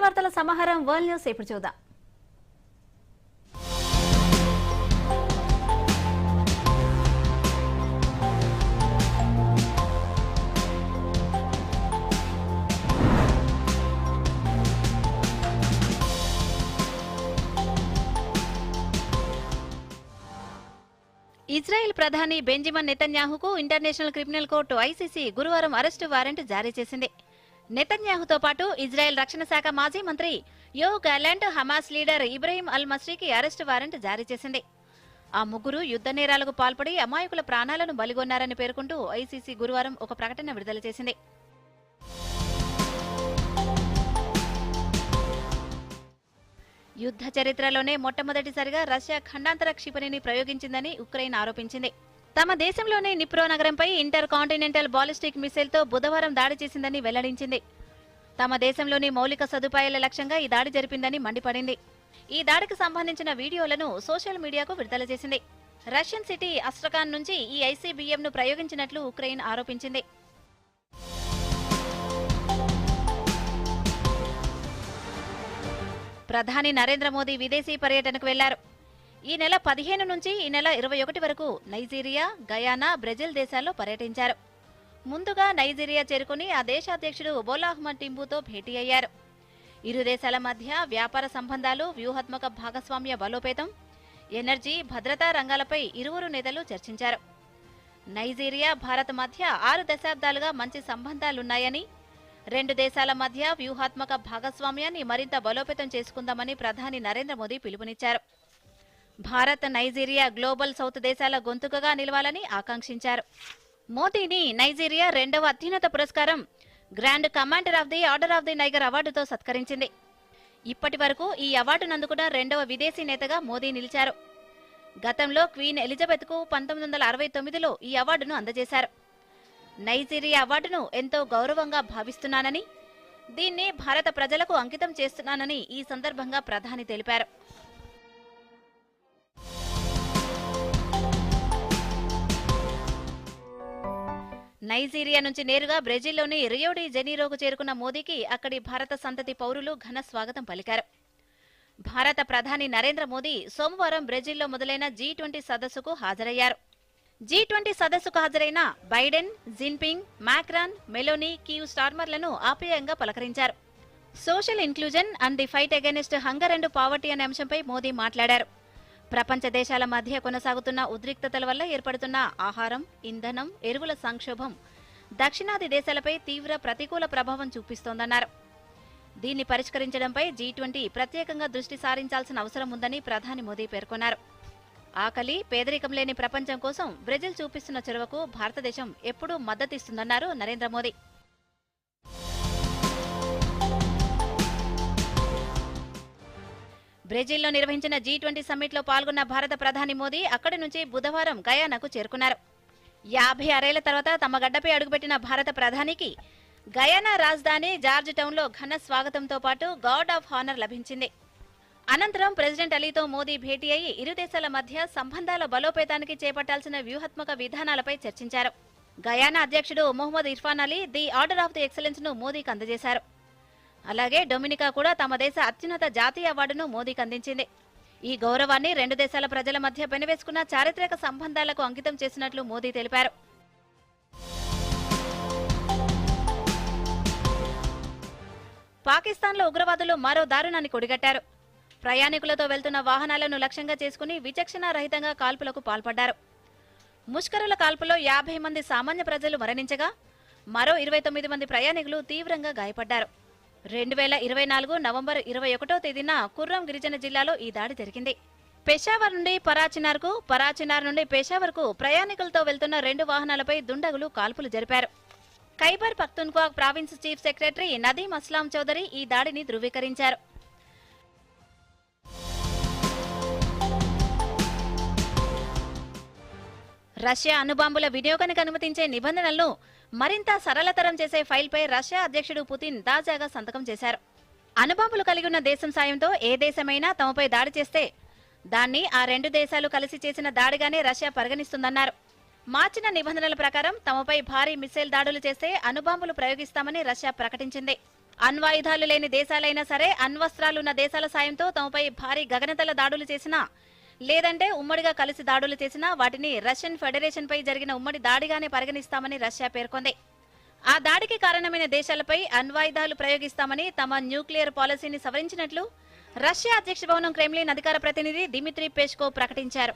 వార్తల సమాహారం world news ఇప్పుడు చూద్దాం. ఇజ్రాయెల్ ప్రధాని బెంజమిన్ నెతన్యాహుకు ఇంటర్నేషనల్ క్రిమినల్ కోర్టు ఐసీసీ గురువారం అరెస్టు వారెంట్ జారీ చేసింది. నెతన్యాహుతో పాటు ఇజ్రాయెల్ రక్షణ శాఖ మాజీ మంత్రి Yoav Gallant Hamas leader Ibrahim Al మస్రీకి arrest warrant జారీ చేసింది. ఆ ముగ్గురు యుద్ధ నేరాలకు పాల్పడి అమాయకుల ప్రాణాలను బలిగొన్నారని పేర్కొంటూ ఐసీసీ గురువారం ఒక ప్రకటన విడుదల చేసింది. యుద్ధ చరిత్రలోనే మొట్టమొదటిసారిగా రష్యా ఖండాంతర క్షిపణిని ప్రయోగించిందని ఉక్రెయిన్ ఆరోపించింది. తమ దేశంలోని నిప్రో నగరంపై ఇంటర్ కాంటినెంటల్ బాలిస్టిక్ మిసైల్తో బుధవారం దాడి చేసిందని వెల్లడించింది. తమ దేశంలోని మౌలిక సదుపాయాల లక్ష్యంగా ఈ దాడి జరిపిందని మండిపడింది. ఈ దాడికి సంబంధించిన వీడియోలను సోషల్ మీడియాకు విడుదల చేసింది. రష్యన్ సిటీ అస్ట్రకాన్ నుంచి ఈ ఐసీబీఎంను ప్రయోగించినట్లు ఉక్రెయిన్ ఆరోపించింది. ప్రధాని నరేంద్ర మోదీ విదేశీ పర్యటనకు వెళ్ళారు. ఈ నెల పదిహేను నుంచి ఈ నెల ఇరవై ఒకటి వరకు నైజీరియా గయానా బ్రెజిల్ దేశాల్లో పర్యటించారు. ముందుగా నైజీరియా చేరుకుని ఆ దేశ అధ్యక్షుడు టింబుతో భేటీ అయ్యారు. ఇరు దేశాల మధ్య వ్యాపార సంబంధాలు వ్యూహాత్మక భాగస్వామ్య బలోపేతం ఎనర్జీ భద్రతా రంగాలపై ఇరువురు నేతలు చర్చించారు. నైజీరియా భారత్ మధ్య ఆరు దశాబ్దాలుగా మంచి సంబంధాలున్నాయని రెండు దేశాల మధ్య వ్యూహాత్మక భాగస్వామ్యాన్ని మరింత బలోపేతం చేసుకుందామని ప్రధాని నరేంద్ర మోదీ పిలుపునిచ్చారు. భారత్ నైజీరియా గ్లోబల్ సౌత్ దేశాల గొంతుకగా నిలవాలని ఆకాంక్షించారు. మోదీని నైజీరియా రెండవ అత్యున్నత పురస్కారం grand commander of the order of the Niger అవార్డుతో సత్కరించింది. ఇప్పటి వరకు ఈ అవార్డును అందుకున్న రెండవ విదేశీ నేతగా మోదీ నిలిచారు. గతంలో క్వీన్ ఎలిజబెత్కు పంతొమ్మిది వందల అరవై తొమ్మిదిలో ఈ అవార్డును అందజేశారు. నైజీరియా అవార్డును ఎంతో గౌరవంగా భావిస్తున్నానని దీన్ని భారత ప్రజలకు అంకితం చేస్తున్నానని ఈ సందర్భంగా ప్రధాని తెలిపారు. నైజీరియా నుంచి నేరుగా బ్రెజిల్లోని రియోడి జెనీరోకు చేరుకున్న మోదీకి అక్కడి భారత సంతతి పౌరులు ఘన స్వాగతం పలికారు. భారత ప్రధాని నరేంద్ర మోదీ సోమవారం బ్రెజిల్లో మొదలైన జీ ట్వంటీ సదస్సుకు హాజరయ్యారు. జీ ట్వంటీ సదస్సుకు హాజరైన Biden Jinping Macron Meloni Keir స్టార్మర్లను ఆప్యాయంగా పలకరించారు. Social inclusion and the fight against hunger and poverty అనే అంశంపై మోదీ మాట్లాడారు. ప్రపంచ దేశాల మధ్య కొనసాగుతున్న ఉద్రిక్తతల వల్ల ఏర్పడుతున్న ఆహారం ఇంధనం ఎరువుల సంక్షోభం దక్షిణాది దేశాలపై తీవ్ర ప్రతికూల ప్రభావం చూపిస్తోందన్నారు. దీన్ని పరిష్కరించడంపై జీ ట్వంటీ ప్రత్యేకంగా దృష్టి సారించాల్సిన అవసరం ఉందని ప్రధాని మోదీ పేర్కొన్నారు. ఆకలి పేదరికం లేని ప్రపంచం కోసం బ్రెజిల్ చూపిస్తున్న చొరవకు భారతదేశం ఎప్పుడూ మద్దతిస్తుందన్నారు నరేంద్ర మోదీ. బ్రెజిల్లో నిర్వహించిన జీ ట్వంటీ సమ్మిట్లో పాల్గొన్న భారత ప్రధాని మోదీ అక్కడి నుంచి బుధవారం గయానాకు చేరుకున్నారు. యాభై ఆరేళ్ళ తర్వాత తమ గడ్డపై అడుగుపెట్టిన భారత ప్రధానికి గయానా రాజధాని జార్జ్ టౌన్లో ఘన స్వాగతంతో పాటు గార్డ్ ఆఫ్ హానర్ లభించింది. అనంతరం ప్రెసిడెంట్ అలీతో మోదీ భేటీ అయి ఇరు దేశాల మధ్య సంబంధాల బలోపేతానికి చేపట్టాల్సిన వ్యూహాత్మక విధానాలపై చర్చించారు. గయానా అధ్యక్షుడు Mohamed Irfaan Ali the order of the ఎక్సలెన్స్ను మోదీకి అందజేశారు. అలాగే డొమినికా కూడా తమ దేశ అత్యున్నత జాతీయ అవార్డును మోదీకి అందించింది. ఈ గౌరవాన్ని రెండు దేశాల ప్రజల మధ్య పెనవేసుకున్న చారిత్రక సంబంధాలకు అంకితం చేసినట్లు మోదీ తెలిపారు. పాకిస్తాన్లో ఉగ్రవాదులు మరో దారుణాన్ని కొడిగట్టారు. ప్రయాణికులతో వెళ్తున్న వాహనాలను లక్ష్యంగా చేసుకుని విచక్షణ రహితంగా కాల్పులకు పాల్పడ్డారు. ముష్కరుల కాల్పులో యాభై మంది సామాన్య ప్రజలు మరణించగా మరో ఇరవై తొమ్మిది మంది ప్రయాణికులు తీవ్రంగా గాయపడ్డారు. రెండు వేల ఇరవై నాలుగు నవంబర్ ఇరవై ఒకటో తేదీన కుర్రం గిరిజన జిల్లాలో ఈ దాడి జరిగింది. పెషావర్ నుండి పరాచినార్కు పరాచినార్ నుండి పెషావర్కు ప్రయాణికులతో వెళ్తున్న రెండు వాహనాలపై దుండగులు కాల్పులు జరిపారు. Khyber Pakhtunkhwa province chief secretary Nadeem Aslam Chaudhry ఈ దాడిని ధృవీకరించారు. రష్యా అణుబాంబుల వినియోగానికి అనుమతించే నిబంధనలను మరింత సరళతరం చేసే ఫైల్పై రష్యా అధ్యక్షుడు పుతిన్ తాజాగా సంతకం చేశారు. అణుబాంబులు కలిగి ఉన్న దేశం సాయంతో ఏ దేశమైనా తమపై దాడి చేస్తే దాన్ని ఆ రెండు దేశాలు కలిసి చేసిన దాడిగానే రష్యా పరిగణిస్తుందన్నారు. మార్చిన నిబంధనల ప్రకారం తమపై భారీ మిసైల్ దాడులు చేస్తే అణుబాంబులు ప్రయోగిస్తామని రష్యా ప్రకటించింది. అణ్వాయుధాలు లేని దేశాలైనా సరే అణ్వస్త్రాలున్న దేశాల సాయంతో తమపై భారీ గగనతల దాడులు చేసినా లేదంటే ఉమ్మడిగా కలిసి దాడులు చేసినా వాటిని రష్యన్ ఫెడరేషన్ పై జరిగిన ఉమ్మడి దాడిగానే పరిగణిస్తామని రష్యా పేర్కొంది. ఆ దాడికి కారణమైన దేశాలపై అణ్వాయుధాలు ప్రయోగిస్తామని తమ న్యూక్లియర్ పాలసీని సవరించినట్లు రష్యా అధ్యక్ష భవనం క్రెమ్లిన్ అధికార ప్రతినిధి దిమిత్రి పేష్కో ప్రకటించారు.